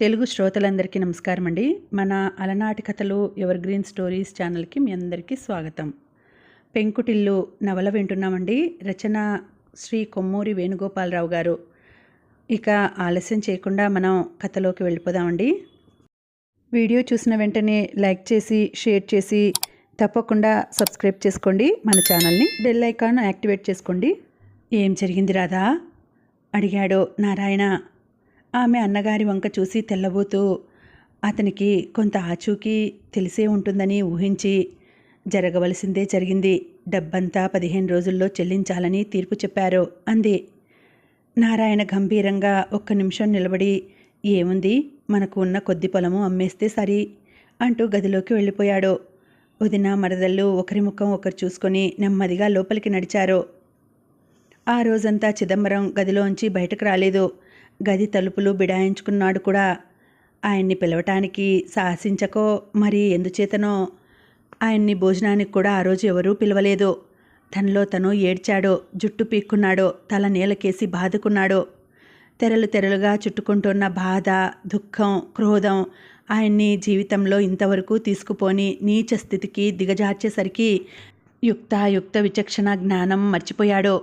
తెలుగు శ్రోతలందరికీ నమస్కారం అండి మన అలనాటి కథలు ఎవర్ గ్రీన్ స్టోరీస్ ఛానల్కి మీ అందరికీ స్వాగతం. పెంకుటిల్లు నవల వింటున్నామండి. రచన శ్రీ కొమ్మూరి వేణుగోపాలరావు గారు. ఇక ఆలస్యం చేయకుండా మనం కథలోకి వెళ్ళిపోదామండి. వీడియో చూసిన వెంటనే లైక్ చేసి షేర్ చేసి తప్పకుండా సబ్స్క్రైబ్ చేసుకోండి. మన ఛానల్ని బెల్ ఐకాన్ యాక్టివేట్ చేసుకోండి. ఏం జరిగింది రాధా? అడిగాడు నారాయణ. ఆమె అన్నగారి వంక చూసి తెల్లబోతూ అతనికి కొంత ఆచూకీ తెలిసే ఉంటుందని ఊహించి జరగవలసిందే జరిగింది. డబ్బంతా పదిహేను రోజుల్లో చెల్లించాలని తీర్పు చెప్పారు. అంది. నారాయణ గంభీరంగా ఒక్క నిమిషం నిలబడి ఏముంది? మనకు ఉన్న కొద్ది పొలము అమ్మేస్తే సరి అంటూ గదిలోకి వెళ్ళిపోయాడు. వదిన మరదళ్ళు ఒకరి ముఖం ఒకరు చూసుకొని నెమ్మదిగా లోపలికి నడిచారు. ఆ రోజంతా చిదంబరం గదిలోంచి బయటకు రాలేదు. గది తలుపులు బిడాయించుకున్నాడు కూడా. ఆయన్ని పిలవటానికి సాహసించకో మరి ఎందుచేతనో? ఆయన్ని భోజనానికి కూడా ఆ రోజు ఎవరూ పిలవలేదు. తనలో తను ఏడ్చాడో జుట్టు పీక్కున్నాడో తల నేలకేసి బాదుకున్నాడో. తెరలు తెరలుగా చుట్టుకుంటున్న బాధ దుఃఖం క్రోధం ఆయన్ని జీవితంలో ఇంతవరకు తీసుకుపోని నీచ స్థితికి దిగజార్చేసరికి యుక్తాయుక్త విచక్షణ జ్ఞానం మర్చిపోయాడో.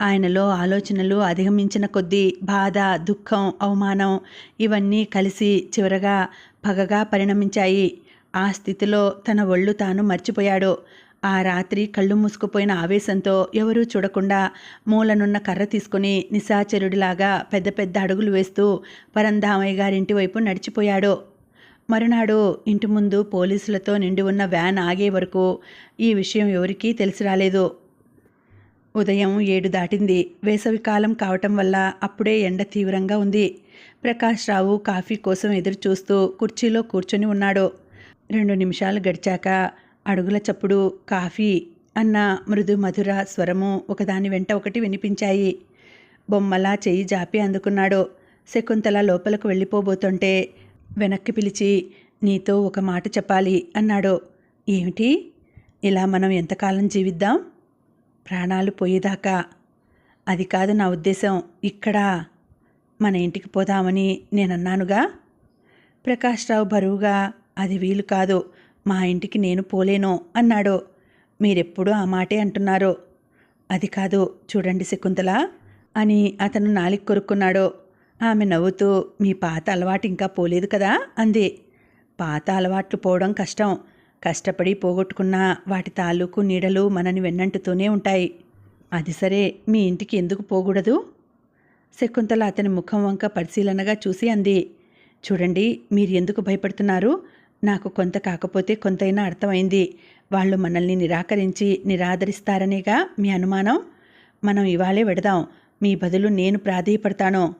ఆయనలో ఆలోచనలు అధిగమించిన కొద్దీ బాధ దుఃఖం అవమానం ఇవన్నీ కలిసి చివరగా పగగా పరిణమించాయి. ఆ స్థితిలో తన ఒళ్ళు తాను మర్చిపోయాడు. ఆ రాత్రి కళ్ళు మూసుకుపోయిన ఆవేశంతో ఎవరూ చూడకుండా మూలనున్న కర్ర తీసుకుని నిశాచరుడిలాగా పెద్ద పెద్ద అడుగులు వేస్తూ పరంధామయ్య గారింటి వైపు నడిచిపోయాడు. మరునాడు ఇంటి ముందు పోలీసులతో నిండి ఉన్న వ్యాన్ ఆగే వరకు ఈ విషయం ఎవరికీ తెలిసి రాలేదు. ఉదయం ఏడు దాటింది. వేసవికాలం కావటం వల్ల అప్పుడే ఎండ తీవ్రంగా ఉంది. ప్రకాష్ రావు కాఫీ కోసం ఎదురు చూస్తూ కుర్చీలో కూర్చొని ఉన్నాడు. రెండు నిమిషాలు గడిచాక అడుగుల చప్పుడు కాఫీ అన్న మృదు మధుర స్వరము ఒకదాని వెంట ఒకటి వినిపించాయి. బొమ్మలా చెయ్యి జాపి అందుకున్నాడు. శకుంతల లోపలకు వెళ్ళిపోబోతుంటే వెనక్కి పిలిచి నీతో ఒక మాట చెప్పాలి అన్నాడు. ఏమిటి? ఇలా మనం ఎంతకాలం జీవిద్దాం? ప్రాణాలు పోయేదాకా. అది కాదు నా ఉద్దేశం ఇక్కడ మన ఇంటికి పోదామని నేనన్నానుగా. ప్రకాష్రావు బరువుగా అది వీలు కాదు మా ఇంటికి నేను పోలేను అన్నాడు. మీరెప్పుడూ ఆ మాటే అంటున్నారు? అది కాదు చూడండి శకుంతల అని అతను నాలికి కొరుక్కున్నాడు. ఆమె నవ్వుతూ మీ పాత అలవాటు ఇంకా పోలేదు కదా? అంది. పాత అలవాట్లు పోవడం కష్టం కష్టపడి పోగొట్టుకున్న వాటి తాలూకు నీడలు మనని వెన్నంటుతూనే ఉంటాయి. అది సరే మీ ఇంటికి ఎందుకు పోకూడదు? శకుంతల అతని ముఖం వంక పరిశీలనగా చూసి అంది. చూడండి మీరు ఎందుకు భయపడుతున్నారు? నాకు కొంత కాకపోతే కొంతైనా అర్థమైంది. వాళ్ళు మనల్ని నిరాకరించి నిరాదరిస్తారనేగా మీ అనుమానం? మనం ఇవాళే వెడదాం. మీ బదులు నేను ప్రాధేయపడతాను.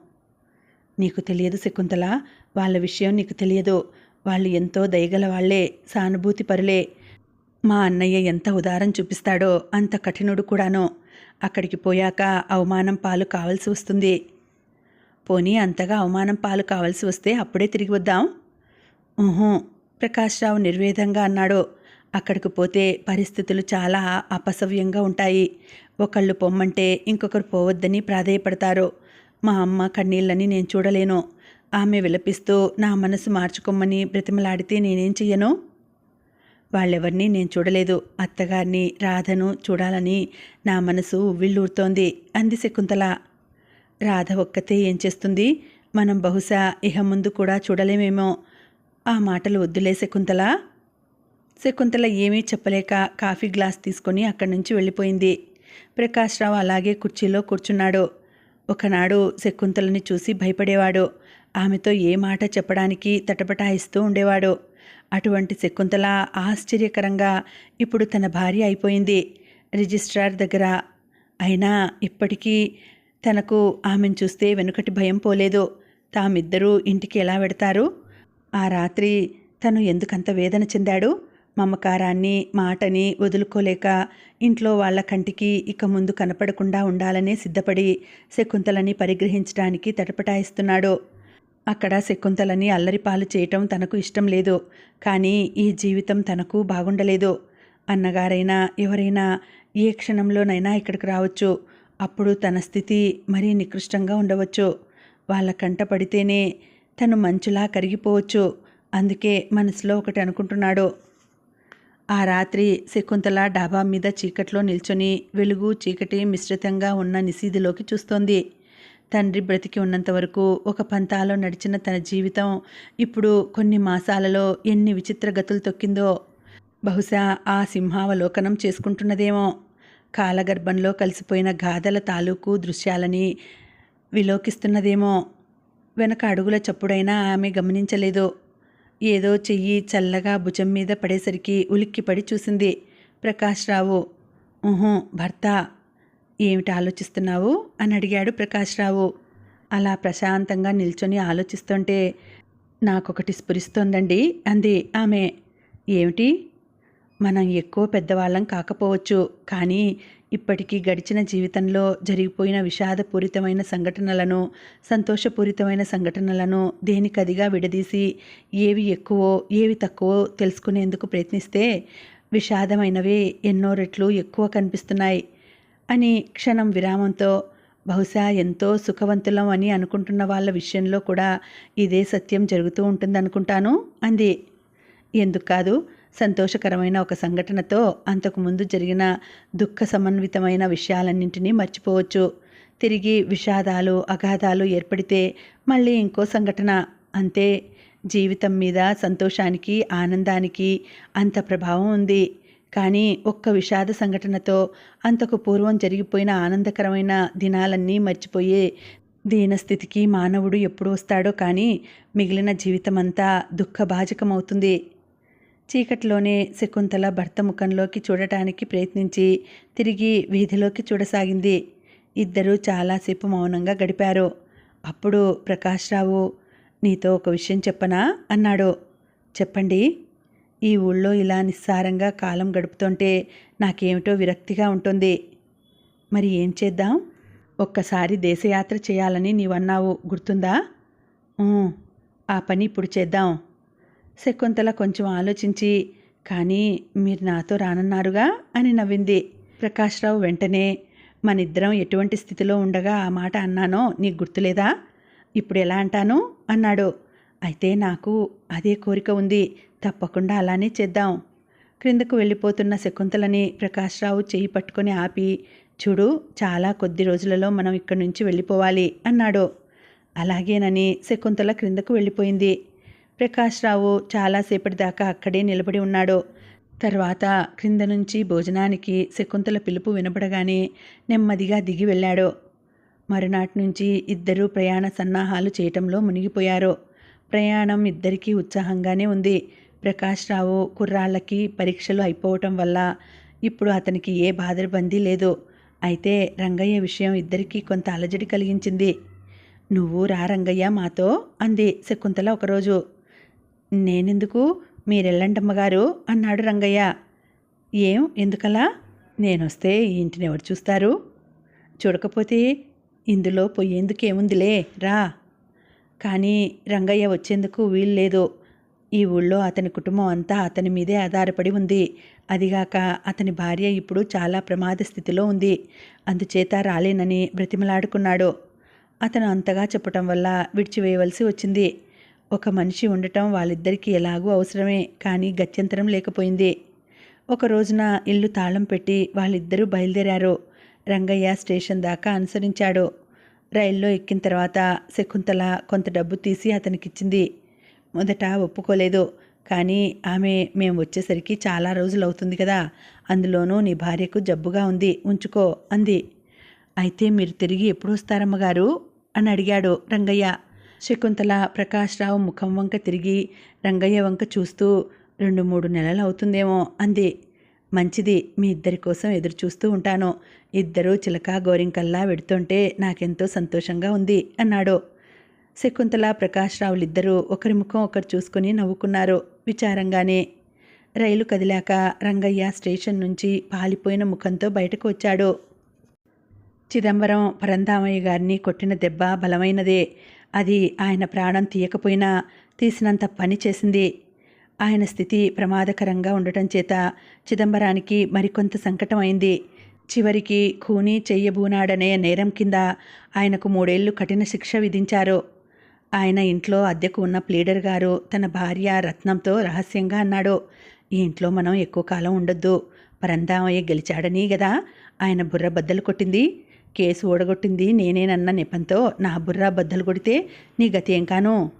నీకు తెలియదు శకుంతల? వాళ్ళ విషయం నీకు తెలియదు. వాళ్ళు ఎంతో దయగల వాళ్ళే సానుభూతి పరులే. మా అన్నయ్య ఎంత ఉదారం చూపిస్తాడో అంత కఠినుడు కూడాను. అక్కడికి పోయాక అవమానం పాలు కావాల్సి వస్తుంది. పోనీ అంతగా అవమానం పాలు కావాల్సి వస్తే అప్పుడే తిరిగి వద్దాం? ఊహూ ప్రకాశ్రావు నిర్వేదంగా అన్నాడు. అక్కడికి పోతే పరిస్థితులు చాలా అపసవ్యంగా ఉంటాయి. ఒకళ్ళు పొమ్మంటే ఇంకొకరు పోవద్దని ప్రాధేయపడతారు. మా అమ్మ కన్నీళ్ళని నేను చూడలేను. ఆమె విలపిస్తూ నా మనసు మార్చుకోమని బ్రతిమలాడితే నేనేం చెయ్యను? వాళ్ళెవరిని నేను చూడలేదు. అత్తగారిని రాధను చూడాలని నా మనసు ఉవ్విళ్ళూరుతోంది అంది శకుంతల. రాధ ఒక్కతే ఏం చేస్తుంది? మనం బహుశా ఇహ ముందు కూడా చూడలేమేమో. ఆ మాటలు వద్దులే శకుంతల. శకుంతల ఏమీ చెప్పలేక కాఫీ గ్లాస్ తీసుకొని అక్కడి నుంచి వెళ్ళిపోయింది. ప్రకాశ్రావు అలాగే కుర్చీలో కూర్చున్నాడు. ఒకనాడు శకుంతలని చూసి భయపడేవాడు. ఆమెతో ఏ మాట చెప్పడానికి తటపటాయిస్తూ ఉండేవాడు. అటువంటి శకుంతల ఆశ్చర్యకరంగా ఇప్పుడు తన భార్య అయిపోయింది. రిజిస్ట్రార్ దగ్గర అయినా ఇప్పటికీ తనకు ఆమెను చూస్తే వెనుకటి భయం పోలేదు. తామిద్దరూ ఇంటికి ఎలా వెడతారు? ఆ రాత్రి తను ఎందుకంత వేదన చెందాడు? మమకారాన్ని మాటని వదులుకోలేక ఇంట్లో వాళ్ళ కంటికి ఇక ముందు కనపడకుండా ఉండాలనే సిద్ధపడి శకుంతలని పరిగ్రహించడానికి తటపటాయిస్తున్నాడు అక్కడ శకుంతలని అల్లరిపాలు చేయటం తనకు ఇష్టం లేదు. కానీ ఈ జీవితం తనకు బాగుండలేదు. అన్నగారైనా ఎవరైనా ఏ క్షణంలోనైనా ఇక్కడికి రావచ్చు. అప్పుడు తన స్థితి మరీ నికృష్టంగా ఉండవచ్చు. వాళ్ళ కంట పడితేనే తను మంచులా కరిగిపోవచ్చు. అందుకే మనసులో ఒకటి అనుకుంటున్నాడు. ఆ రాత్రి శకుంతల డాబా మీద చీకట్లో నిల్చొని వెలుగు చీకటి మిశ్రితంగా ఉన్న నిశీదిలోకి చూస్తోంది. తండ్రి బ్రతికి ఉన్నంత వరకు ఒక పంతాలో నడిచిన తన జీవితం ఇప్పుడు కొన్ని మాసాలలో ఎన్ని విచిత్ర గతులు తొక్కిందో బహుశా ఆ సింహావలోకనం చేసుకుంటున్నదేమో. కాలగర్భంలో కలిసిపోయిన గాథల తాలూకు దృశ్యాలని విలోకిస్తున్నదేమో. వెనక అడుగుల చప్పుడైనా ఆమె గమనించలేదు. ఏదో చెయ్యి చల్లగా భుజం మీద పడేసరికి ఉలిక్కిపడి చూసింది. ప్రకాష్ రావు ఊహు భర్త ఏమిటి ఆలోచిస్తున్నావు? అని అడిగాడు ప్రకాష్ రావు. అలా ప్రశాంతంగా నిల్చొని ఆలోచిస్తుంటే నాకొకటి స్ఫురిస్తోందండి అంది ఆమె. ఏమిటి? మనం ఎక్కువ పెద్దవాళ్ళం కాకపోవచ్చు కానీ ఇప్పటికీ గడిచిన జీవితంలో జరిగిపోయిన విషాదపూరితమైన సంఘటనలను సంతోషపూరితమైన సంఘటనలను దేనికదిగా విడదీసి ఏవి ఎక్కువో ఏవి తక్కువో తెలుసుకునేందుకు ప్రయత్నిస్తే విషాదమైనవి ఎన్నో రెట్లు ఎక్కువ కనిపిస్తున్నాయి. అని క్షణం విరామంతో బహుశా ఎంతో సుఖవంతులం అని అనుకుంటున్న వాళ్ళ విషయంలో కూడా ఇదే సత్యం జరుగుతూ ఉంటుందనుకుంటాను అంది. ఎందుకు కాదు సంతోషకరమైన ఒక సంఘటనతో అంతకుముందు జరిగిన దుఃఖ సమన్వితమైన విషయాలన్నింటినీ మర్చిపోవచ్చు. తిరిగి విషాదాలు అగాధాలు ఏర్పడితే మళ్ళీ ఇంకో సంఘటన. అంతే జీవితం మీద సంతోషానికి ఆనందానికి అంత ప్రభావం ఉంది. కానీ ఒక్క విషాద సంఘటనతో అంతకు పూర్వం జరిగిపోయిన ఆనందకరమైన దినాలన్నీ మర్చిపోయే దీనస్థితికి మానవుడు ఎప్పుడు వస్తాడో కానీ మిగిలిన జీవితమంతా దుఃఖభాజకమవుతుంది. చీకట్లోనే శకుంతల భర్త ముఖంలోకి చూడటానికి ప్రయత్నించి తిరిగి వీధిలోకి చూడసాగింది. ఇద్దరూ చాలాసేపు మౌనంగా గడిపారు. అప్పుడు ప్రకాశ్రావు నీతో ఒక విషయం చెప్పనా? అన్నాడు. చెప్పండి. ఈ ఊళ్ళో ఇలా నిస్సారంగా కాలం గడుపుతుంటే నాకేమిటో విరక్తిగా ఉంటుంది. మరి ఏం చేద్దాం? ఒక్కసారి దేశయాత్ర చేయాలని నీవన్నావు గుర్తుందా? ఆ పని ఇప్పుడు చేద్దాం. శకుంతల కొంచెం ఆలోచించి కానీ మీరు నాతో రానన్నారుగా? అని నవ్వింది. ప్రకాశ్రావు వెంటనే మనిద్దరం ఎటువంటి స్థితిలో ఉండగా ఆ మాట అన్నానో నీకు గుర్తులేదా? ఇప్పుడు ఎలా అంటాను? అన్నాడు. అయితే నాకు అదే కోరిక ఉంది. తప్పకుండా అలానే చేద్దాం. క్రిందకు వెళ్ళిపోతున్న శకుంతలని ప్రకాశ్రావు చేయి పట్టుకొని ఆపి చూడు చాలా కొద్ది రోజులలో మనం ఇక్కడి నుంచి వెళ్ళిపోవాలి అన్నాడు. అలాగేనని శకుంతల క్రిందకు వెళ్ళిపోయింది. ప్రకాశ్రావు చాలాసేపటి దాకా అక్కడే నిలబడి ఉన్నాడు. తర్వాత క్రింద నుంచి భోజనానికి శకుంతల పిలుపు వినపడగానే నెమ్మదిగా దిగి వెళ్ళాడు. మరునాటి నుంచి ఇద్దరూ ప్రయాణ సన్నాహాలు చేయటంలో మునిగిపోయారు. ప్రయాణం ఇద్దరికీ ఉత్సాహంగానే ఉంది. ప్రకాష్ రావు కుర్రాళ్ళకి పరీక్షలు అయిపోవటం వల్ల ఇప్పుడు అతనికి ఏ బాధరబందీ లేదు. అయితే రంగయ్య విషయం ఇద్దరికీ కొంత అలజడి కలిగించింది. నువ్వు రా రంగయ్య మాతో అంది శకుంతల ఒకరోజు. నేనెందుకు? మీరెళ్ళండమ్మగారు అన్నాడు రంగయ్య. ఏం? ఎందుకలా? నేనొస్తే ఈ ఇంటిని ఎవరు చూస్తారు? చూడకపోతే ఇందులో పోయేందుకేముందిలే? రా. కానీ రంగయ్య వచ్చేందుకు వీల్లేదు ఈ ఊళ్ళో అతని కుటుంబం అంతా అతని మీదే ఆధారపడి ఉంది. అదిగాక అతని భార్య ఇప్పుడు చాలా ప్రమాద స్థితిలో ఉంది. అందుచేత రాలేనని బ్రతిమలాడుకున్నాడు. అతను అంతగా చెప్పటం వల్ల విడిచివేయవలసి వచ్చింది. ఒక మనిషి ఉండటం వాళ్ళిద్దరికీ ఎలాగూ అవసరమే కానీ గత్యంతరం లేకపోయింది. ఒక రోజున ఇల్లు తాళం పెట్టి వాళ్ళిద్దరూ బయలుదేరారు. రంగయ్య స్టేషన్ దాకా అనుసరించాడు. రైల్లో ఎక్కిన తర్వాత శకుంతల కొంత డబ్బు తీసి అతనికిచ్చింది. మొదట ఒప్పుకోలేదు. కానీ ఆమె మేము వచ్చేసరికి చాలా రోజులు అవుతుంది కదా అందులోనూ నీ భార్యకు జబ్బుగా ఉంది ఉంచుకో అంది. అయితే మీరు తిరిగి ఎప్పుడు వస్తారమ్మగారు? అని అడిగాడు రంగయ్య. శకుంతల ప్రకాశ్రావు ముఖం వంక తిరిగి రంగయ్య వంక చూస్తూ రెండు మూడు నెలలు అవుతుందేమో అంది. మంచిది మీ ఇద్దరి కోసం ఎదురు చూస్తూ ఉంటాను. ఇద్దరూ చిలక గోరింకల్లా వెడుతుంటే నాకెంతో సంతోషంగా ఉంది అన్నాడు. శకుంతల ప్రకాశ్రావులిద్దరూ ఒకరి ముఖం ఒకరు చూసుకుని నవ్వుకున్నారు. విచారంగానే రైలు కదిలాక రంగయ్య స్టేషన్ నుంచి పాలిపోయిన ముఖంతో బయటకు వచ్చాడు. చిదంబరం పరంధామయ్య గారిని కొట్టిన దెబ్బ బలమైనదే. అది ఆయన ప్రాణం తీయకపోయినా తీసినంత పని చేసింది. ఆయన స్థితి ప్రమాదకరంగా ఉండటం చేత చిదంబరానికి మరికొంత సంకటం అయింది. చివరికి ఖూనీ చెయ్యబూనాడనే నేరం కింద ఆయనకు మూడేళ్ళు కఠిన శిక్ష విధించారు. ఆయన ఇంట్లో అద్దెకు ఉన్న ప్లీడర్ గారు తన భార్య రత్నంతో రహస్యంగా అన్నాడు. ఈ ఇంట్లో మనం ఎక్కువ కాలం ఉండొద్దు. పరందామయ్య గెలిచాడని గదా. ఆయన బుర్ర బద్దలు కొట్టింది. కేసు ఓడగొట్టింది నేనేనన్న నెపంతో నా బుర్ర బద్దలు కొడితే నీ గతి ఏం కాను?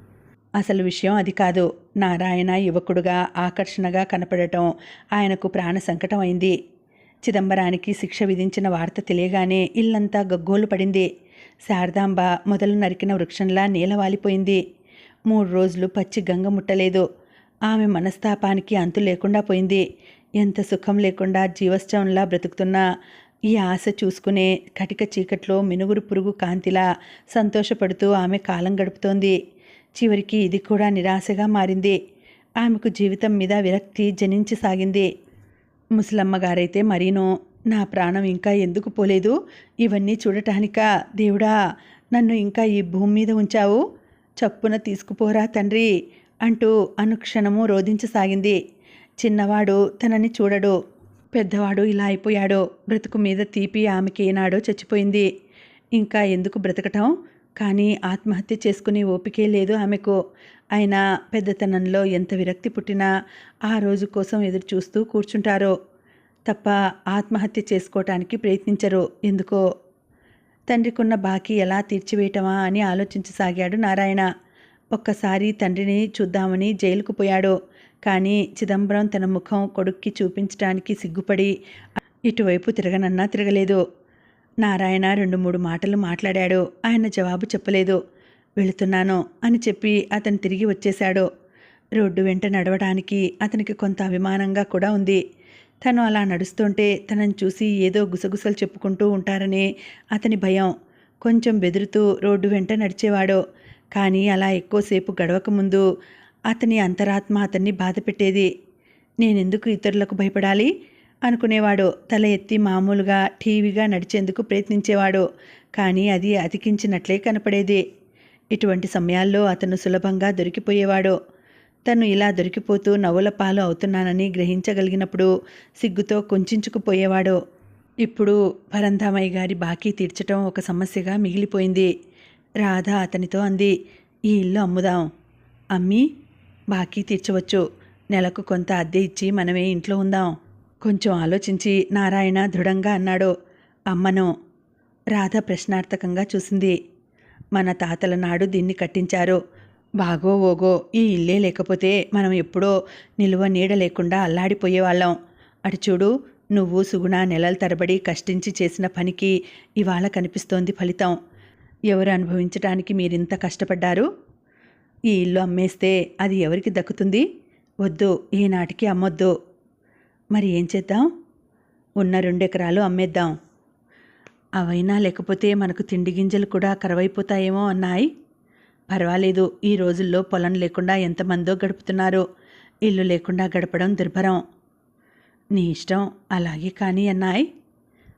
అసలు విషయం అది కాదు. నారాయణ యువకుడుగా ఆకర్షణగా కనపడటం ఆయనకు ప్రాణ సంకటం అయింది. చిదంబరానికి శిక్ష విధించిన వార్త తెలియగానే ఇల్లంతా గగ్గోలు పడింది. శారదాంబ మొదలు నరికిన వృక్షంలా నీలవాలిపోయింది మూడు రోజులు పచ్చి గంగ ముట్టలేదు. ఆమె మనస్తాపానికి అంతు లేకుండా పోయింది. ఎంత సుఖం లేకుండా జీవశ్చవంలా బ్రతుకుతున్నా. ఈ ఆశ చూసుకునే కటిక చీకట్లో మినుగురు పురుగు కాంతిలా సంతోషపడుతూ ఆమె కాలం గడుపుతోంది. చివరికి ఇది కూడా నిరాశగా మారింది. ఆమెకు జీవితం మీద విరక్తి జనించసాగింది. ముసలమ్మ గారైతే మరీనో నా ప్రాణం ఇంకా ఎందుకు పోలేదు? ఇవన్నీ చూడటానికా? దేవుడా నన్ను ఇంకా ఈ భూమి మీద ఉంచావు? చప్పున తీసుకుపోరా తండ్రి అంటూ అనుక్షణము రోధించసాగింది. చిన్నవాడు తనని చూడడు. పెద్దవాడు ఇలా అయిపోయాడో. బ్రతుకు మీద తీపి ఆమెకి ఏనాడో చచ్చిపోయింది. ఇంకా ఎందుకు బ్రతకటం? కానీ ఆత్మహత్య చేసుకునే ఓపికే లేదు ఆమెకు. అయినా పెద్దతనంలో ఎంత విరక్తి పుట్టినా ఆ రోజు కోసం ఎదురు చూస్తూ కూర్చుంటారో. తప్ప ఆత్మహత్య చేసుకోవటానికి ప్రయత్నించరు. ఎందుకో? తండ్రికున్న బాకీ ఎలా తీర్చివేయటమా అని ఆలోచించసాగాడు నారాయణ. ఒక్కసారి తండ్రిని చూద్దామని జైలుకు పోయాడు. కానీ చిదంబరం తన ముఖం కొడుక్కి చూపించడానికి సిగ్గుపడి ఇటువైపు తిరగనన్నా తిరగలేదు. నారాయణ రెండు మూడు మాటలు మాట్లాడాడు. ఆయన జవాబు చెప్పలేదు. వెళుతున్నాను అని చెప్పి అతను తిరిగి వచ్చేశాడు. రోడ్డు వెంట నడవడానికి అతనికి కొంత అభిమానంగా కూడా ఉంది. తను అలా నడుస్తుంటే తనని చూసి ఏదో గుసగుసలు చెప్పుకుంటూ ఉంటారనే అతని భయం. కొంచెం బెదురుతూ రోడ్డు వెంట నడిచేవాడో. కానీ అలా ఎక్కువసేపు గడవక ముందు అతని అంతరాత్మ అతన్ని బాధపెట్టేది. నేనెందుకు ఇతరులకు భయపడాలి? అనుకునేవాడు. తల ఎత్తి మామూలుగా టీవీగా నడిచేందుకు ప్రయత్నించేవాడు. కానీ అది అతికించినట్లే కనపడేది. ఇటువంటి సమయాల్లో అతను సులభంగా దొరికిపోయేవాడు. తను ఇలా దొరికిపోతూ నవ్వుల పాలు అవుతున్నానని గ్రహించగలిగినప్పుడు సిగ్గుతో కుంచుకుపోయేవాడు. ఇప్పుడు పరంధామయ్య గారి బాకీ తీర్చటం ఒక సమస్యగా మిగిలిపోయింది. రాధ అతనితో అంది ఈ ఇల్లు అమ్ముదాం. అమ్మి బాకీ తీర్చవచ్చు. నెలకు కొంత అద్దె ఇచ్చి మనమే ఇంట్లో ఉందాం. కొంచెం ఆలోచించి నారాయణ దృఢంగా అన్నాడు. అమ్మను. రాధ ప్రశ్నార్థకంగా చూసింది. మన తాతల నాడు దీన్ని కట్టించారు. బాగో ఓగో ఈ ఇల్లే లేకపోతే మనం ఎప్పుడో నిలువ నీడ లేకుండా అల్లాడిపోయేవాళ్ళం అటు చూడు నువ్వు సుగుణ నెలల తరబడి కష్టించి చేసిన పనికి ఇవాళ కనిపిస్తోంది ఫలితం. ఎవరు అనుభవించటానికి మీరింత కష్టపడ్డారు? ఈ ఇల్లు అమ్మేస్తే అది ఎవరికి దక్కుతుంది? వద్దు ఈనాటికి అమ్మొద్దు. మరి ఏం చేద్దాం? ఉన్న రెండెకరాలు అమ్మేద్దాం. అవైనా లేకపోతే మనకు తిండి గింజలు కూడా కరవైపోతాయేమో అన్నాయి. పర్వాలేదు ఈ రోజుల్లో పొలం లేకుండా ఎంతమందో గడుపుతున్నారు. ఇల్లు లేకుండా గడపడం దుర్భరం. నీ ఇష్టం అలాగే కానీ అన్నాయ్.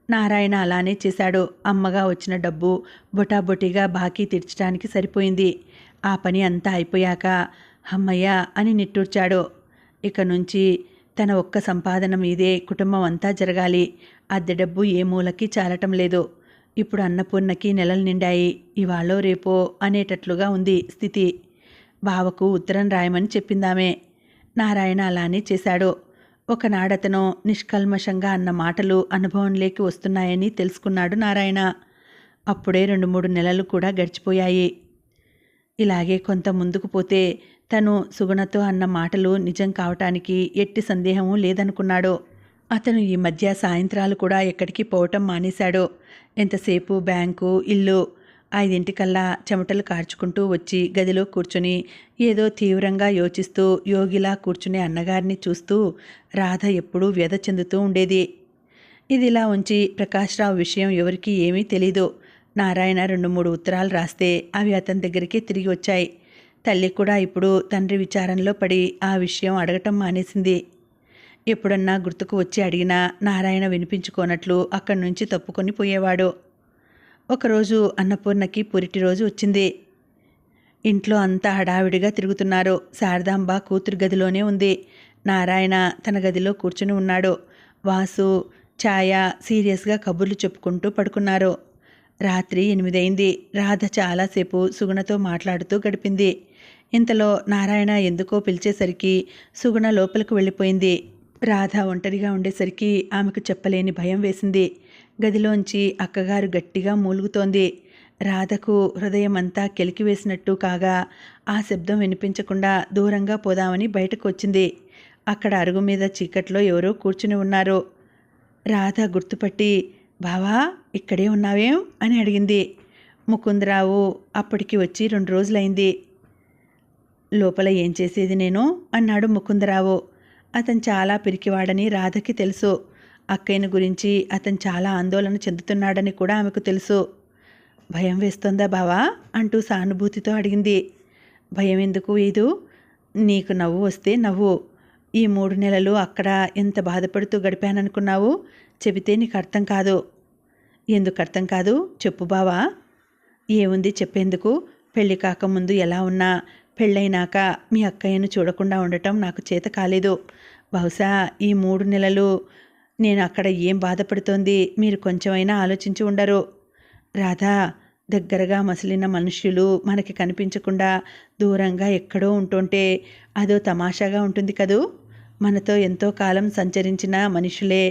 నారాయణ అలానే చేశాడు. అమ్మగా వచ్చిన డబ్బు బొటాబొటీగా బాకీ తీర్చడానికి సరిపోయింది. ఆ పని అంతా అయిపోయాక అమ్మయ్య అని నిట్టూర్చాడు. ఇక నుంచి తన ఒక్క సంపాదన మీదే కుటుంబం అంతా జరగాలి. అద్దె డబ్బు ఏ మూలకి చాలటం లేదు. ఇప్పుడు అన్నపూర్ణకి నెలలు నిండాయి. ఇవాళో రేపో అనేటట్లుగా ఉంది స్థితి. బావకు ఉత్తరం రాయమని చెప్పిందామే. నారాయణ అలానే చేశాడు. ఒకనాడతను నిష్కల్మషంగా అన్న మాటలు అనుభవంలోకి వస్తున్నాయని తెలుసుకున్నాడు నారాయణ. అప్పుడే రెండు మూడు నెలలు కూడా గడిచిపోయాయి. ఇలాగే కొంత ముందుకు పోతే తను సుగుణతో అన్న మాటలు నిజం కావటానికి ఎట్టి సందేహము లేదనుకున్నాడు. అతను ఈ మధ్య సాయంత్రాలు కూడా ఎక్కడికి పోవటం మానేశాడు. ఎంతసేపు బ్యాంకు ఇల్లు ఐదింటికల్లా చెమటలు కార్చుకుంటూ వచ్చి గదిలో కూర్చుని ఏదో తీవ్రంగా యోచిస్తూ యోగిలా కూర్చునే అన్నగారిని చూస్తూ రాధ ఎప్పుడూ వ్యధ చెందుతూ ఉండేది. ఇదిలా ఉంచి ప్రకాశ్రావు విషయం ఎవరికీ ఏమీ తెలీదు. నారాయణ రెండు మూడు ఉత్తరాలు రాస్తే అవి అతని దగ్గరికి తిరిగి వచ్చాయి. తల్లి కూడా ఇప్పుడు తండ్రి విచారంలో పడి ఆ విషయం అడగటం మానేసింది. ఎప్పుడన్నా గుర్తుకు వచ్చి అడిగినా నారాయణ వినిపించుకోనట్లు అక్కడి నుంచి తప్పుకొని పోయేవాడు. ఒకరోజు అన్నపూర్ణకి పురిటి రోజు వచ్చింది. ఇంట్లో అంతా హడావిడిగా తిరుగుతున్నారు. శారదాంబ కూతురు గదిలోనే ఉంది. నారాయణ తన గదిలో కూర్చుని ఉన్నాడు. వాసు ఛాయ సీరియస్గా కబుర్లు చెప్పుకుంటూ పడుకున్నారు. రాత్రి ఎనిమిదైంది. రాధ చాలాసేపు సుగుణతో మాట్లాడుతూ గడిపింది. ఇంతలో నారాయణ ఎందుకో పిలిచేసరికి సుగుణ లోపలికి వెళ్ళిపోయింది. రాధ ఒంటరిగా ఉండేసరికి ఆమెకు చెప్పలేని భయం వేసింది. గదిలోంచి అక్కగారు గట్టిగా మూలుగుతోంది. రాధకు హృదయమంతా కెలికివేసినట్టు కాగా ఆ శబ్దం వినిపించకుండా దూరంగా పోదామని బయటకు వచ్చింది. అక్కడ అరుగు మీద చీకట్లో ఎవరో కూర్చుని ఉన్నారు. రాధ గుర్తుపట్టి బావా ఇక్కడే ఉన్నావేం? అని అడిగింది. ముకుందరావు అప్పటికి వచ్చి రెండు రోజులైంది. లోపల ఏం చేసేది నేను? అన్నాడు ముకుందరావు. అతను చాలా పిరికివాడని రాధకి తెలుసు. అక్కయ్యను గురించి అతను చాలా ఆందోళన చెందుతున్నాడని కూడా ఆమెకు తెలుసు. భయం వేస్తోందా బావా? అంటూ సానుభూతితో అడిగింది. భయం ఎందుకు ఇదు నీకు నవ్వు వస్తే నవ్వు. ఈ మూడు నెలలు అక్కడ ఎంత బాధపడుతూ గడిపాననుకున్నావు? చెబితే నీకు అర్థం కాదు. ఎందుకు అర్థం కాదు? చెప్పు బావా. ఏముంది చెప్పేందుకు? పెళ్ళి కాకముందు ఎలా ఉన్నా? పెళ్ళైనాక మీ అక్కయ్యను చూడకుండా ఉండటం నాకు చేత కాలేదు. బహుశా ఈ మూడు నెలలు నేను అక్కడ ఏం బాధపడుతోంది? మీరు కొంచెమైనా ఆలోచించి ఉండరు. రాధా దగ్గరగా మసిలిన మనుష్యులు మనకి కనిపించకుండా దూరంగా ఎక్కడో ఉంటుంటే అదో తమాషాగా ఉంటుంది కదూ? మనతో ఎంతో కాలం సంచరించిన మనుషులే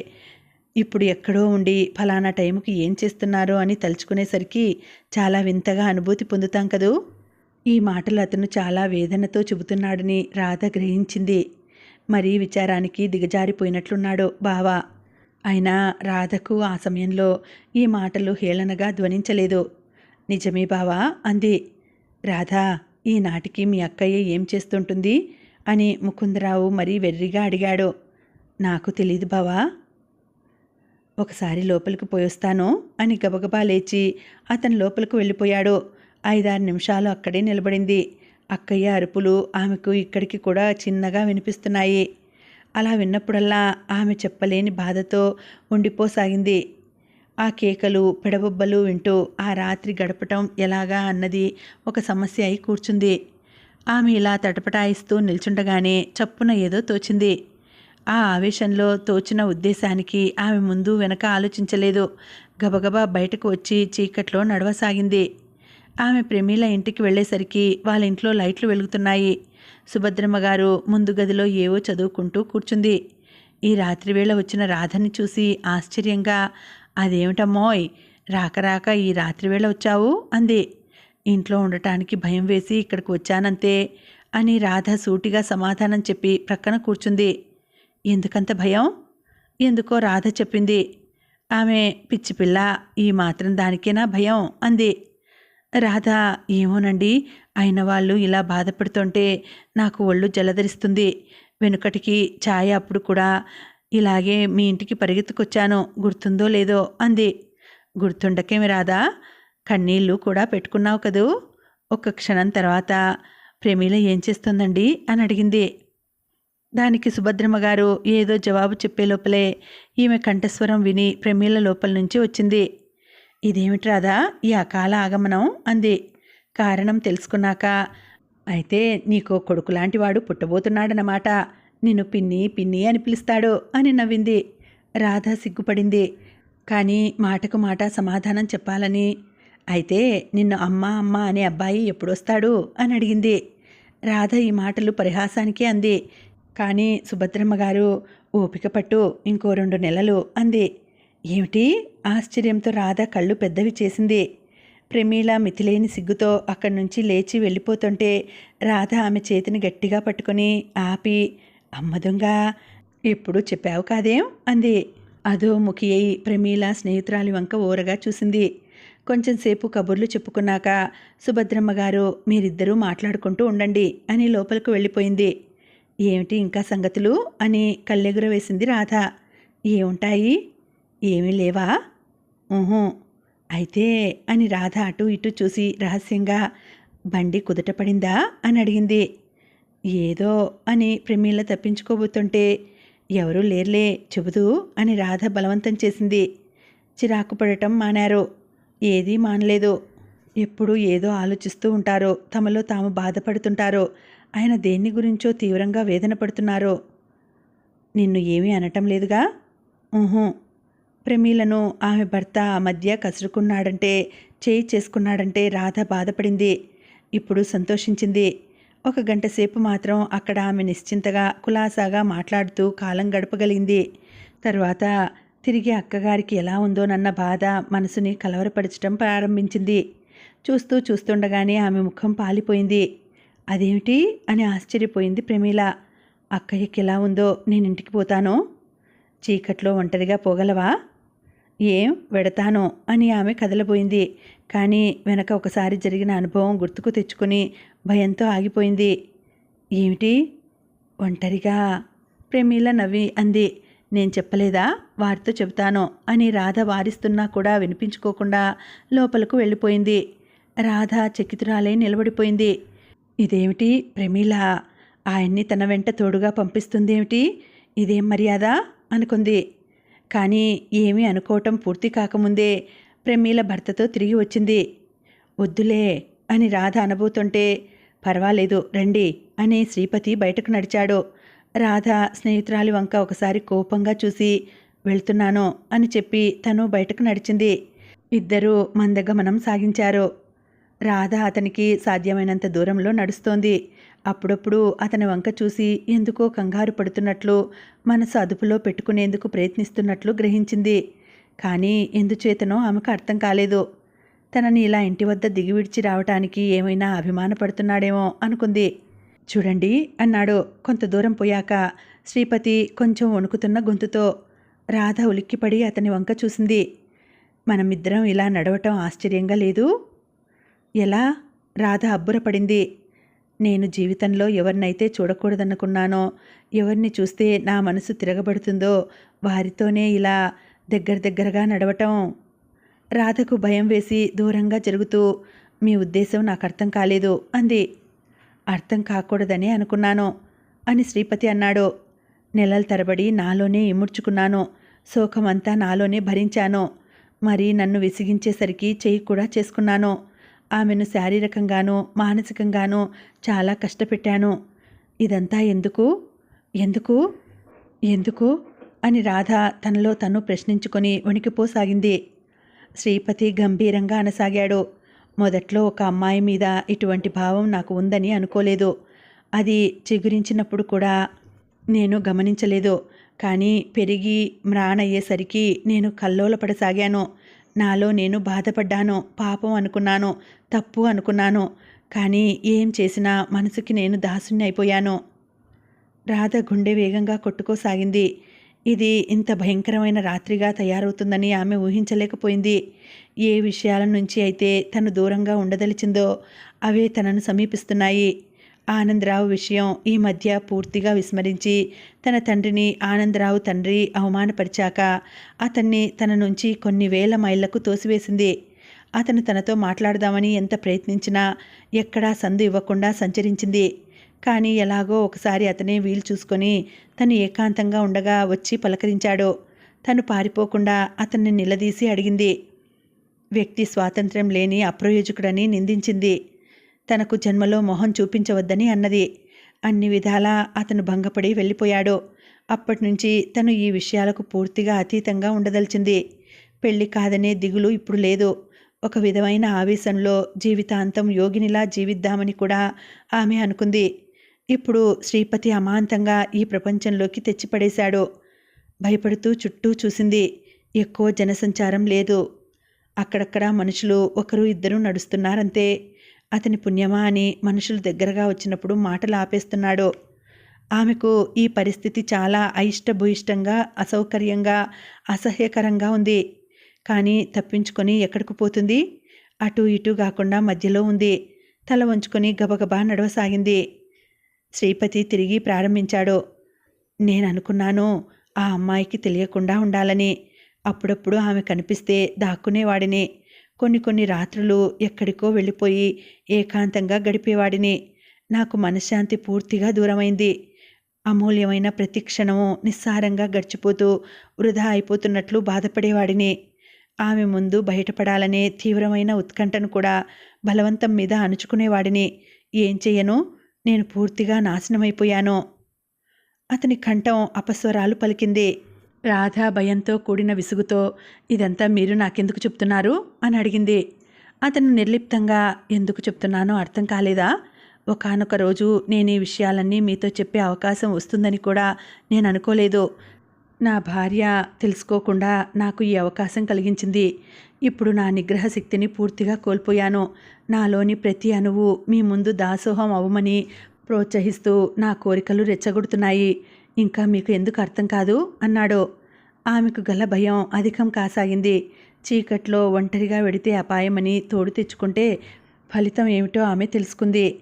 ఇప్పుడు ఎక్కడో ఉండి ఫలానా టైంకి ఏం చేస్తున్నారో అని తలుచుకునేసరికి చాలా వింతగా అనుభూతి పొందుతాం కదూ? ఈ మాటలు అతను చాలా వేదనతో చెబుతున్నాడని రాధ గ్రహించింది. మరీ విచారానికి దిగజారిపోయినట్లున్నాడు బావా. అయినా రాధకు ఆ సమయంలో ఈ మాటలు హేళనగా ధ్వనించలేదు. నిజమే బావా అంది. రాధా ఈనాటికి మీ అక్కయ్య ఏం చేస్తుంటుంది? అని ముకుందరావు మరీ వెర్రిగా అడిగాడు. నాకు తెలీదు బావా. ఒకసారి లోపలికి పోయొస్తాను అని గబగబా లేచి అతను లోపలికి వెళ్ళిపోయాడు. ఐదారు నిమిషాలు అక్కడే నిలబడింది. అక్కయ్య అరుపులు ఆమెకు ఇక్కడికి కూడా చిన్నగా వినిపిస్తున్నాయి. అలా విన్నప్పుడల్లా ఆమె చెప్పలేని బాధతో ఉండిపోసాగింది. ఆ కేకలు పెడబొబ్బలు వింటూ ఆ రాత్రి గడపటం ఎలాగా అన్నది ఒక సమస్య అయి కూర్చుంది. ఆమె ఇలా తటపటాయిస్తూ నిల్చుండగానే చప్పున ఏదో తోచింది. ఆ ఆవేశంలో తోచిన ఉద్దేశానికి ఆమె ముందు వెనక ఆలోచించలేదు. గబగబా బయటకు వచ్చి చీకట్లో నడవసాగింది. ఆమె ప్రమీల ఇంటికి వెళ్ళేసరికి వాళ్ళ ఇంట్లో లైట్లు వెలుగుతున్నాయి. సుభద్రమ్మ గారు ముందు గదిలో ఏవో చదువుకుంటూ కూర్చుంది. ఈ రాత్రివేళ వచ్చిన రాధని చూసి ఆశ్చర్యంగా అదేమిటమ్మోయ్ రాక రాక ఈ రాత్రివేళ వచ్చావు? అంది. ఇంట్లో ఉండటానికి భయం వేసి ఇక్కడికి వచ్చానంతే అని రాధ సూటిగా సమాధానం చెప్పి ప్రక్కన కూర్చుంది. ఎందుకంత భయం? ఎందుకో రాధ చెప్పింది. ఆమె పిచ్చిపిల్ల ఈ మాత్రం దానికేనా భయం? అంది. రాధ ఏమోనండి. అయిన వాళ్ళు ఇలా బాధపడుతుంటే నాకు ఒళ్ళు జలధరిస్తుంది. వెనుకటికి ఛాయ అప్పుడు కూడా ఇలాగే మీ ఇంటికి పరిగెత్తుకొచ్చాను. గుర్తుందో లేదో అంది. గుర్తుండకేమి రాదా కన్నీళ్ళు కూడా పెట్టుకున్నావు కదూ? ఒక్క క్షణం తర్వాత ప్రేమిల ఏం చేస్తుందండి? అని అడిగింది. దానికి సుభద్రమ్మ గారు ఏదో జవాబు చెప్పే లోపలే ఈమె కంఠస్వరం విని ప్రమీల లోపల నుంచి వచ్చింది. ఇదేమిటి రాదా ఈ అకాల ఆగమనం అంది. కారణం తెలుసుకున్నాక అయితే నీకు కొడుకు లాంటివాడు పుట్టబోతున్నాడనమాట నిన్ను పిన్ని పిన్ని అని పిలుస్తాడు అని నవ్వింది. రాధ సిగ్గుపడింది. కానీ మాటకు మాట సమాధానం చెప్పాలని. అయితే నిన్ను అమ్మ అమ్మ అనే అబ్బాయి ఎప్పుడొస్తాడు అని అడిగింది. రాధ ఈ మాటలు పరిహాసానికే అంది. కానీ సుభద్రమ్మ గారు ఓపిక పట్టు ఇంకో రెండు నెలలు అంది. ఏమిటి? ఆశ్చర్యంతో రాధ కళ్ళు పెద్దవి చేసింది. ప్రమీల మితిలేని సిగ్గుతో అక్కడి నుంచి లేచి వెళ్ళిపోతుంటే రాధ ఆమె చేతిని గట్టిగా పట్టుకొని ఆపి అమ్మ దొంగ ఎప్పుడు చెప్పావు కాదేం? అంది. అదో ముఖి అయి ప్రమీల స్నేహితురాలి వంక ఓరగా చూసింది. కొంచెంసేపు కబుర్లు చెప్పుకున్నాక సుభద్రమ్మ గారు మీరిద్దరూ మాట్లాడుకుంటూ ఉండండి అని లోపలికి వెళ్ళిపోయింది. ఏమిటి ఇంకా సంగతులు? అని కళ్ళెగుర వేసింది రాధ. ఏముంటాయి? ఏమీ లేవా? ఊహూ. అయితే అని రాధ అటు ఇటు చూసి రహస్యంగా బండి కుదుటపడిందా? అని అడిగింది. ఏదో అని ప్రమీల తప్పించుకోబోతుంటే ఎవరూ లేర్లే చెబుతూ అని రాధ బలవంతం చేసింది. చిరాకు పడటం మానారు. ఏదీ మానలేదు. ఎప్పుడు ఏదో ఆలోచిస్తూ ఉంటారో తమలో తాము బాధపడుతుంటారో ఆయన దేన్ని గురించో తీవ్రంగా వేదన పడుతున్నారో. నిన్ను ఏమీ అనటం లేదుగా? ఊహూ. ప్రమీలను ఆమె భర్త ఆ మధ్య కసురుకున్నాడంటే చేయి చేసుకున్నాడంటే రాధ బాధపడింది. ఇప్పుడు సంతోషించింది. ఒక గంట సేపు మాత్రం అక్కడ ఆమె నిశ్చింతగా కులాసాగా మాట్లాడుతూ కాలం గడపగలిగింది. తర్వాత తిరిగి అక్కగారికి ఎలా ఉందోనన్న బాధ మనసుని కలవరపరచడం ప్రారంభించింది. చూస్తూ చూస్తుండగానే ఆమె ముఖం పాలిపోయింది. అదేమిటి? అని ఆశ్చర్యపోయింది ప్రమీల. అక్కయ్యకి ఎలా ఉందో? నేను ఇంటికి పోతాను? చీకట్లో ఒంటరిగా పోగలవా? ఏం వెడతాను అని ఆమె కదలబోయింది. కానీ వెనక ఒకసారి జరిగిన అనుభవం గుర్తుకు తెచ్చుకుని భయంతో ఆగిపోయింది. ఏమిటి? ఒంటరిగా? ప్రమీల నవ్వి అంది. నేను చెప్పలేదా? వారితో చెబుతాను అని రాధ వారిస్తున్నా కూడా వినిపించుకోకుండా లోపలకు వెళ్ళిపోయింది. రాధ చకితురాలై నిలబడిపోయింది. ఇదేమిటి ప్రమీల? ఆయన్ని తన వెంట తోడుగా పంపిస్తుందేమిటి? ఇదేం మర్యాద? అనుకుంది. కానీ ఏమీ అనుకోవటం పూర్తి కాకముందే ప్రమీల భర్తతో తిరిగి వచ్చింది. వద్దులే అని రాధ అనబోతుంటే పర్వాలేదు రండి అని శ్రీపతి బయటకు నడిచాడు. రాధ స్నేహితురాలి వంక ఒకసారి కోపంగా చూసి వెళ్తున్నాను అని చెప్పి తను బయటకు నడిచింది. ఇద్దరూ మందగమనం సాగించారు. రాధ అతనికి సాధ్యమైనంత దూరంలో నడుస్తోంది. అప్పుడప్పుడు అతని వంక చూసి ఎందుకో కంగారు పడుతున్నట్లు మనసు అదుపులో పెట్టుకునేందుకు ప్రయత్నిస్తున్నట్లు గ్రహించింది. కానీ ఎందుచేతనో ఆమెకు అర్థం కాలేదు. తనని ఇలా ఇంటి వద్ద దిగివిడిచి రావటానికి ఏమైనా అభిమానపడుతున్నాడేమో అనుకుంది. చూడండి అన్నాడు కొంత దూరం పోయాక శ్రీపతి కొంచెం వణుకుతున్న గొంతుతో. రాధ ఉలిక్కిపడి అతని వంక చూసింది. మనమిద్దరం ఇలా నడవటం ఆశ్చర్యంగా లేదు? ఎలా? రాధ అబ్బురపడింది. నేను జీవితంలో ఎవరినైతే చూడకూడదనుకున్నానో ఎవరిని చూస్తే నా మనసు తిరగబడుతుందో వారితోనే ఇలా దగ్గర దగ్గరగా నడవటం. రాధకు భయం వేసి దూరంగా జరుగుతూ మీ ఉద్దేశం నాకు అర్థం కాలేదు అంది. అర్థం కాకూడదని అనుకున్నాను అని శ్రీపతి అన్నాడు. నెలల తరబడి నాలోనే ఇముడ్చుకున్నాను. శోకమంతా నాలోనే భరించాను. మరి నన్ను విసిగించేసరికి చెయ్యి కూడా చేసుకున్నాను. ఆమెను శారీరకంగానూ మానసికంగానూ చాలా కష్టపెట్టాను. ఇదంతా ఎందుకు? ఎందుకు? ఎందుకు? అని రాధ తనలో తను ప్రశ్నించుకొని వణికిపోసాగింది. శ్రీపతి గంభీరంగా అనసాగాడు. మొదట్లో ఒక అమ్మాయి మీద ఇటువంటి భావం నాకు ఉందని అనుకోలేదు. అది చిగురించినప్పుడు కూడా నేను గమనించలేదు. కానీ పెరిగి మ్రాణయ్యేసరికి నేను కల్లోలపడసాగాను. నాలో నేను బాధపడ్డాను పాపం అనుకున్నాను తప్పు అనుకున్నాను కానీ ఏం చేసినా మనసుకి నేను దాసుని అయిపోయాను. రాధ గుండె వేగంగా కొట్టుకోసాగింది. ఇది ఇంత భయంకరమైన రాత్రిగా తయారవుతుందని ఆమె ఊహించలేకపోయింది. ఏ విషయాల నుంచి అయితే తను దూరంగా ఉండదలిచిందో అవే తనను సమీపిస్తున్నాయి. ఆనందరావు విషయం ఈ మధ్య పూర్తిగా విస్మరించి తన తండ్రిని ఆనందరావు తండ్రి అవమానపరిచాక అతన్ని తన నుంచి కొన్ని వేల మైళ్ళకు తోసివేసింది. అతను తనతో మాట్లాడదామని ఎంత ప్రయత్నించినా ఎక్కడా సందు ఇవ్వకుండా సంచరించింది. కానీ ఎలాగో ఒకసారి అతనే వీలు చూసుకొని తను ఏకాంతంగా ఉండగా వచ్చి పలకరించాడు. తను పారిపోకుండా అతన్ని నిలదీసి అడిగింది. వ్యక్తి స్వాతంత్ర్యం లేని అప్రయోజకుడని నిందించింది. తనకు జన్మలో మొహం చూపించవద్దని అన్నది. అన్ని విధాలా అతను భంగపడి వెళ్ళిపోయాడు. అప్పటి నుంచి తను ఈ విషయాలకు పూర్తిగా అతీతంగా ఉండదలిచింది. పెళ్ళి కాదనే దిగులు ఇప్పుడు లేదు. ఒక విధమైన ఆవేశంలో జీవితాంతం యోగినిలా జీవిద్దామని కూడా ఆమె అనుకుంది. ఇప్పుడు శ్రీపతి అమాంతంగా ఈ ప్రపంచంలోకి తెచ్చిపడేశాడు. భయపడుతూ చుట్టూ చూసింది. ఎక్కువ జనసంచారం లేదు. అక్కడక్కడ మనుషులు ఒకరు ఇద్దరు నడుస్తున్నారంతే. అతని పుణ్యమా అని మనుషులు దగ్గరగా వచ్చినప్పుడు మాటలు ఆపేస్తున్నాడు. ఆమెకు ఈ పరిస్థితి చాలా అయిష్టభూయిష్టంగా అసౌకర్యంగా అసహ్యకరంగా ఉంది. కానీ తప్పించుకొని ఎక్కడికి పోతుంది? అటు ఇటు కాకుండా మధ్యలో ఉంది. తల వంచుకొని గబగబా నడవసాగింది. శ్రీపతి తిరిగి ప్రారంభించాడు. నేను అనుకున్నాను ఆ అమ్మాయికి తెలియకుండా ఉండాలని. అప్పుడప్పుడు ఆమె కనిపిస్తే దాక్కునేవాడిని. కొన్ని కొన్ని రాత్రులు ఎక్కడికో వెళ్ళిపోయి ఏకాంతంగా గడిపేవాడిని. నాకు మనశ్శాంతి పూర్తిగా దూరమైంది. అమూల్యమైన ప్రతి క్షణము నిస్సారంగా గడిచిపోతూ వృధా అయిపోతున్నట్లు బాధపడేవాడిని. ఆమె ముందు బయటపడాలనే తీవ్రమైన ఉత్కంఠను కూడా బలవంతం మీద అణుచుకునేవాడిని. ఏం చెయ్యను? నేను పూర్తిగా నాశనమైపోయాను. అతని కంఠం అపస్వరాలు పలికింది. రాధ భయంతో కూడిన విసుగుతో ఇదంతా మీరు నాకెందుకు చెప్తున్నారు? అని అడిగింది. అతను నిర్లిప్తంగా ఎందుకు చెప్తున్నానో అర్థం కాలేదా? ఒకానొక రోజు నేను ఈ విషయాలన్నీ మీతో చెప్పే అవకాశం వస్తుందని కూడా నేను అనుకోలేదు. నా భార్య తెలుసుకోకుండా నాకు ఈ అవకాశం కలిగించింది. ఇప్పుడు నా నిగ్రహ శక్తిని పూర్తిగా కోల్పోయాను. నాలోని ప్రతి అణువు మీ ముందు దాసోహం అవ్వమని ప్రోత్సహిస్తూ నా కోరికలు రెచ్చగొడుతున్నాయి. ఇంకా మీకు ఎందుకు అర్థం కాదు? అన్నాడు. ఆమెకు గల భయం అధికం కాసాగింది. చీకట్లో ఒంటరిగా వెడితే అపాయమని తోడు తెచ్చుకుంటే ఫలితం ఏమిటో ఆమె తెలుసుకుంది.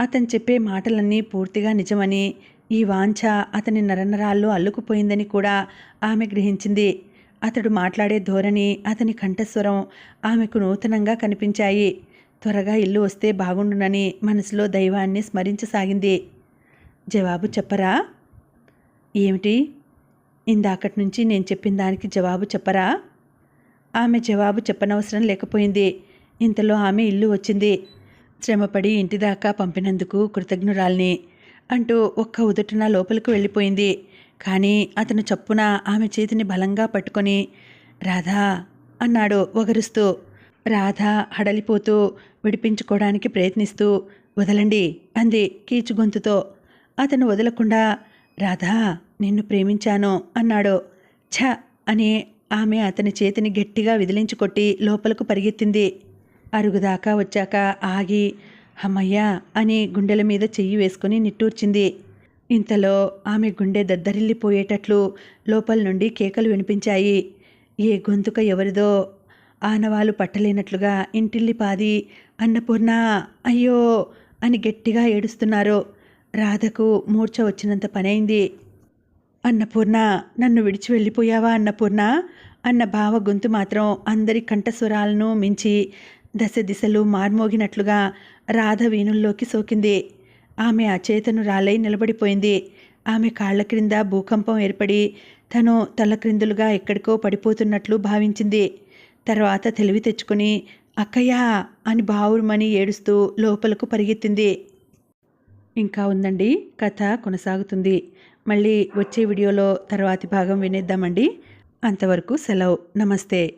అతను చెప్పే మాటలన్నీ పూర్తిగా నిజమని ఈ వాంఛ అతని నరనరాల్లో అల్లుకుపోయిందని కూడా ఆమె గ్రహించింది. అతడు మాట్లాడే ధోరణి అతని కంఠస్వరం ఆమెకు నూతనంగా కనిపించాయి. త్వరగా ఇల్లు వస్తే బాగుండునని మనసులో దైవాన్ని స్మరించసాగింది. జవాబు చెప్పరా? ఏమిటి? ఇందాకటి నుంచి నేను చెప్పిన దానికి జవాబు చెప్పరా? ఆమె జవాబు చెప్పనవసరం లేకపోయింది. ఇంతలో ఆమె ఇల్లు వచ్చింది. శ్రమపడి ఇంటి దాకా పంపినందుకు కృతజ్ఞురాల్ని అంటూ ఒక్క ఉదుటన లోపలికి వెళ్ళిపోయింది. కానీ అతను చప్పున ఆమె చేతిని బలంగా పట్టుకొని రాధా అన్నాడు ఒగరుస్తూ రాధ హడలిపోతూ విడిపించుకోవడానికి ప్రయత్నిస్తూ వదలండి అంది కీచు గొంతుతో అతను వదలకుండా రాధా నిన్ను ప్రేమించాను అన్నాడు. ఛ! అని ఆమె అతని చేతిని గట్టిగా విదిలించుకొట్టి లోపలకు పరిగెత్తింది. అరుగుదాకా వచ్చాక ఆగి హమ్మయ్యా అని గుండెల మీద చెయ్యి వేసుకుని నిట్టూర్చింది. ఇంతలో ఆమె గుండె దద్దరిల్లిపోయేటట్లు లోపల నుండి కేకలు వినిపించాయి. ఏ గొంతుక ఎవరిదో? ఆనవాలు పట్టలేనట్లుగా ఇంటిల్లిపాది అన్నపూర్ణ అయ్యో అని గట్టిగా ఏడుస్తున్నారు. రాధకు మూర్ఛ వచ్చినంత పనైంది. అన్నపూర్ణ నన్ను విడిచి వెళ్ళిపోయావా అన్నపూర్ణ అన్న భావ గొంతు మాత్రం అందరి కంఠస్వరాలను మించి దశ దిశలు మార్మోగినట్లుగా రాధ వీణుల్లోకి సోకింది. ఆమె అచేతను రాలై నిలబడిపోయింది. ఆమె కాళ్ళ క్రింద భూకంపం ఏర్పడి తను తల క్రిందులుగా ఎక్కడికో పడిపోతున్నట్లు భావించింది. తర్వాత తెలివి తెచ్చుకుని అక్కయ్యా అని బావురుమని ఏడుస్తూ లోపలకు పరిగెత్తింది. ఇంకా ఉందండి. కథ కొనసాగుతుంది. మళ్ళీ వచ్చే వీడియోలో తర్వాతి భాగం వినేద్దామండి. అంతవరకు సెలవు. నమస్తే.